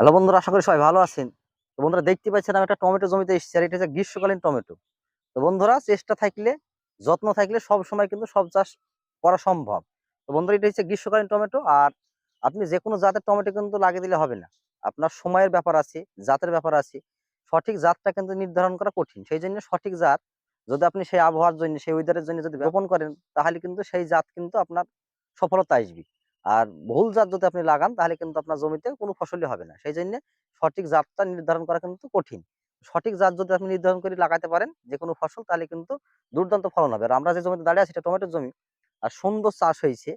Hello বন্ধুরা, আশা করি সবাই ভালো আছেন। তো বন্ধুরা, দেখতে পাচ্ছেন আমি একটা টমেটো জমিতে এসেছি, আর এটা হচ্ছে গ্রীষ্মকালীন টমেটো। তো বন্ধুরা, চেষ্টা থাকলে, যত্ন থাকলে সব সময় কিন্তু সব চাষ করা সম্ভব। তো বন্ধুরা, এটা হচ্ছে গ্রীষ্মকালীন টমেটো, আর আপনি যে কোনো জাতের টমেটো কিন্তু লাগিয়ে দিলে হবে না। আপনার সময়ের ব্যাপার আছে, জাতের ব্যাপার আছে, সঠিক জাতটা কিন্তু নির্ধারণ করা কঠিন। সেই জন্য সঠিক জাত, যদি আপনি সেই আবহাওয়ার জন্য, সেই ওয়েদারের জন্য যদি রোপণ করেন, তাহলে কিন্তু সেই জাত কিন্তু আপনার সফলতা আসবে। আর ভুল জাত যদি আপনি লাগান, তাহলে কিন্তু আপনার জমিতে কোনো ফসলই হবে না। সেই জন্য সঠিক জাতটা নির্ধারণ করা কিন্তু কঠিন। সঠিক জাত যদি আপনি নির্ধারণ করে লাগাতে পারেন যে কোনো ফসল, তাহলে কিন্তু দুর্দান্ত ফলন হবে। আর আমরা যে জমিতে দাঁড়িয়ে আছি, এটা টমেটোর জমি। আর সুন্দর চাষ হয়েছে।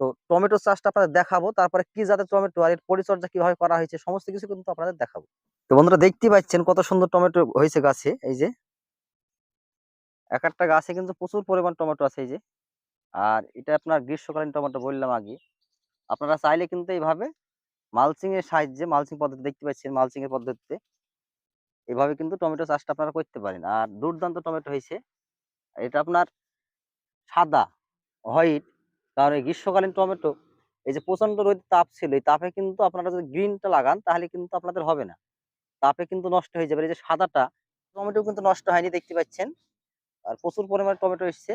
তো টমেটো চাষটা আপনাদের দেখাবো। তারপরে কি জাতের টমেটো আর এর পরিচর্যা কীভাবে করা হয়েছে, সমস্ত কিছু কিন্তু আপনাদের দেখাবো। তো বন্ধুরা দেখতেই পাচ্ছেন কত সুন্দর টমেটো হয়েছে গাছে, এই যে। এক একটা গাছে কিন্তু প্রচুর পরিমাণ টমেটো আছে, এই যে। আর এটা আপনার গ্রীষ্মকালীন টমেটো বললাম আগে। আপনারা চাইলে কিন্তু এইভাবে মালচিং এর সাহায্যে মালচিং পদ্ধতি দেখতে পাচ্ছেন মালচিং এর পদ্ধতিতে। এভাবে কিন্তু টমেটো চাষটা আপনারা করতে পারেন। আর দুর্দান্ত টমেটো হয়েছে। এটা আপনার সাদা হোয়াইট কারণ এই গ্রীষ্মকালীন টমেটো, এই যে প্রচণ্ড রোদ তাপ ছিল, এই তাপে কিন্তু আপনারা যদি গ্রিনটা লাগান, তাহলে কিন্তু আপনাদের হবে না। তাপে কিন্তু নষ্ট হয়ে যাবে। এই যে সাদাটা, টমেটো কিন্তু নষ্ট হয়নি, দেখতে পাচ্ছেন। আর প্রচুর পরিমাণে টমেটো এসছে।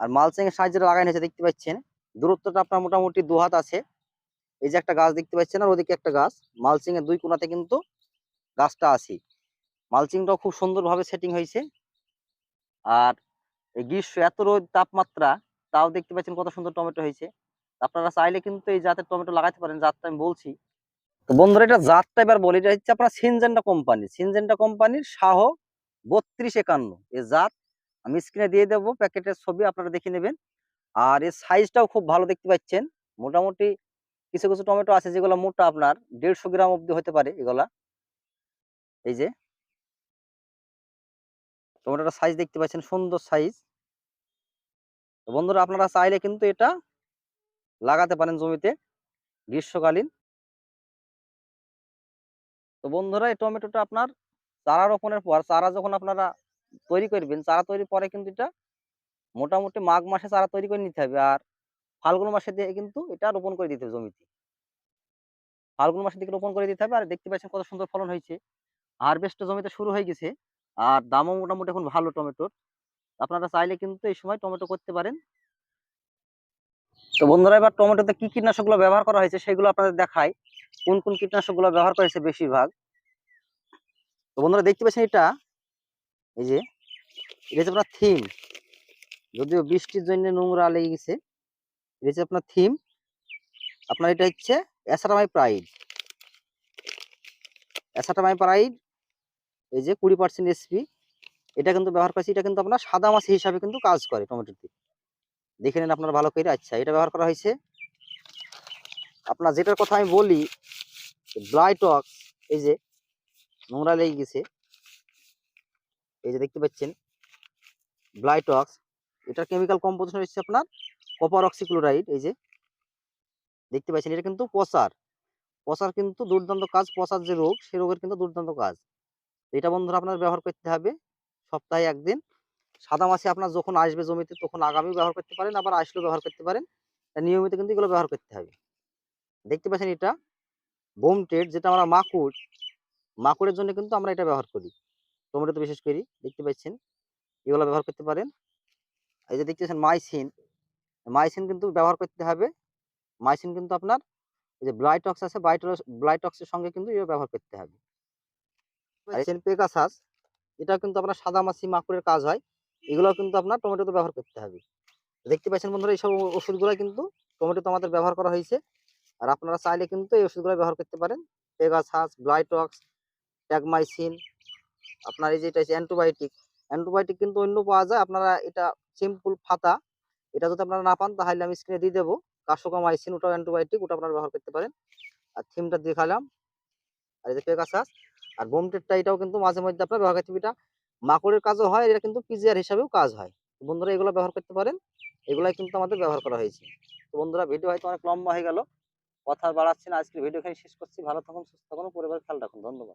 আর মালচিং এর সাহায্যে লাগানো হয়েছে, দেখতে পাচ্ছেন। দূরত্বটা আপনার মোটামুটি দু হাত আছে। এই যে একটা গাছ দেখতে পাচ্ছেন আর ওদিকে একটা গাছ। মালচিং এর দুই কোণাতে কিন্তু গাছটা আছে মালচিংটাও খুব সুন্দরভাবে সেটিং হয়েছে। আর এই গ্রীষ্ম এত রোদ তাপমাত্রা, তাও দেখতে পাচ্ছেন কত সুন্দর টমেটো হয়েছে। আপনারা চাইলে কিন্তু এই জাতের টমেটো লাগাতে পারেন জাতটা আমি বলছি। তো বন্ধুরা, এটা জাতটা এবার বলি, এটা হচ্ছে আপনার সিনজেন্টা কোম্পানি সিনজেন্টা কোম্পানির শাহ বত্রিশ একান্ন। এই জাত আমি স্ক্রিনে দিয়ে দেবো, প্যাকেটের ছবি আপনারা দেখে নেবেন। আর এর সাইজটাও খুব ভালো দেখতে পাচ্ছেন। মোটামুটি কিছু কিছু টমেটো আছে যেগুলো মোটা আপনার দেড়শো গ্রাম অব্দি হতে পারে এগুলা। এই যে। টমেটোটার সাইজ দেখতে পাচ্ছেন, সুন্দর সাইজ বন্ধুরা, আপনারা চাইলে কিন্তু এটা লাগাতে পারেন জমিতে গ্রীষ্মকালীন। তো বন্ধুরা, এই টমেটোটা আপনার চারা রোপণের পর, চারা যখন আপনারা তৈরি করবেন, চারা তৈরির পরে কিন্তু এটা মোটামুটি মাঘ মাসে চারা তৈরি করে নিতে হবে। আর ফাল্গুন মাসে দিয়ে কিন্তু এটা রোপণ করে দিতে হবে জমিতে। ফাল্গুন মাসের দিকে রোপণ করে দিতে হবে। আর দেখতে পাচ্ছেন কত সুন্দর ফলন হয়েছে। হারভেস্টটা জমিতে শুরু হয়ে গেছে। আর দামও মোটামুটি এখন ভালো টমেটোর। আপনারা চাইলে কিন্তু এই সময় টমেটো করতে পারেন। তো বন্ধুরা, এবার টমেটোতে কি কীটনাশকগুলো ব্যবহার করা হয়েছে সেগুলো আপনাদের দেখাই। কোন কোন কীটনাশকগুলো ব্যবহার করেছে বেশিরভাগ। তো বন্ধুরা, দেখতে পাচ্ছেন এটা? এই যে, এটা হচ্ছে আপনার থিম। যদিও বৃষ্টির জন্য নোংরা লেগে গেছে, এটা হচ্ছে আপনার থিম আপনার এটা হচ্ছে অ্যাসাটামাই প্রাইড অ্যাসাটামাই প্রাইড এই যে কুড়ি পার্সেন্ট এসপি এটা কিন্তু ব্যবহার করছি, এটা কিন্তু আপনার সাদা মাছ হিসাবে কিন্তু কাজ করে টমেটোতে দেখে নেন আপনার ভালো করে আচ্ছা এটা ব্যবহার করা হয়েছে। আপনার যেটার কথা আমি বলি ব্লাইটক্স এই যে নোংরা লেগে গেছে, এই যে দেখতে পাচ্ছেন ব্লাইটক্স এটার কেমিক্যাল কম্পোজিশন হচ্ছে আপনার কপার অক্সিক্লোরাইড এই যে। দেখতে পাচ্ছেন, এটা কিন্তু পচার পচার কিন্তু দুর্দান্ত কাজ পচার যে রোগ সেই রোগের কিন্তু দুর্দান্ত কাজ। এটা বন্ধুরা আপনার ব্যবহার করতে হবে। সপ্তাহে একদিন। সাদা মাছি আপনার যখন আসবে জমিতে, তখন আগামী ব্যবহার করতে পারেন, আবার আসলেও ব্যবহার করতে পারেন। তা নিয়মিত কিন্তু এগুলো ব্যবহার করতে হবে। দেখতে পাচ্ছেন এটা? বোম টেট যেটা আমরা মাকুড় মাকুড়ের জন্য কিন্তু আমরা এটা ব্যবহার করি। টমেটোতে বিশেষ করি, দেখতে পাচ্ছেন? এগুলো ব্যবহার করতে পারেন। এই যে দেখতেছেন মাইসিন মাইসিন কিন্তু ব্যবহার করতে হবে। মাইসিন কিন্তু আপনার এই যে ব্লাইটক্স আছে ব্লাইটক্সের সঙ্গে কিন্তু এটা ব্যবহার করতে হবে। পেগাসাস এটা কিন্তু আপনার সাদা মাছি মাকুড়ের কাজ হয় এগুলো কিন্তু আপনার টমেটোতে ব্যবহার করতে হবে। দেখতে পাচ্ছেন বন্ধুরা এইসব ওষুধগুলো কিন্তু টমেটোতে আমাদের ব্যবহার করা হয়েছে। আর আপনারা চাইলে কিন্তু এই ওষুধগুলো ব্যবহার করতে পারেন। পেগাসাস ব্লাইটক্স ট্যাগমাইসিন আপনার এই যে এটা হচ্ছে অ্যান্টিবায়োটিক অ্যান্টিবায়োটিক কিন্তু অন্য পাওয়া যায়। আপনারা এটা সিম্পল ফাতা। এটা যদি আপনারা না পান, তাহলে আমি স্ক্রিনে দিয়ে দেবো। কাশোকামাইসিন ওটাও অ্যান্টিবায়োটিক ওটা আপনারা ব্যবহার করতে পারেন। আর থিমটা দেখালাম আর এই যে পেগাসাস আর বোমটেটটা এটাও কিন্তু মাঝে মধ্যে আপনার ব্যবহার করতে। এটা মাকড়ের কাজও হয়, এটা কিন্তু পিজিআর হিসাবেও কাজ হয়। বন্ধুরা, এগুলো ব্যবহার করতে পারেন। এগুলাই কিন্তু আমাদের ব্যবহার করা হয়েছে। তো বন্ধুরা, ভিডিও হয়তো অনেক লম্বা হয়ে গেল। কথা বাড়াচ্ছি না, আজকের ভিডিও এখানে শেষ করছি। ভালো থাকুন, সুস্থ থাকুন, পরিবারের খেয়াল রাখুন। ধন্যবাদ।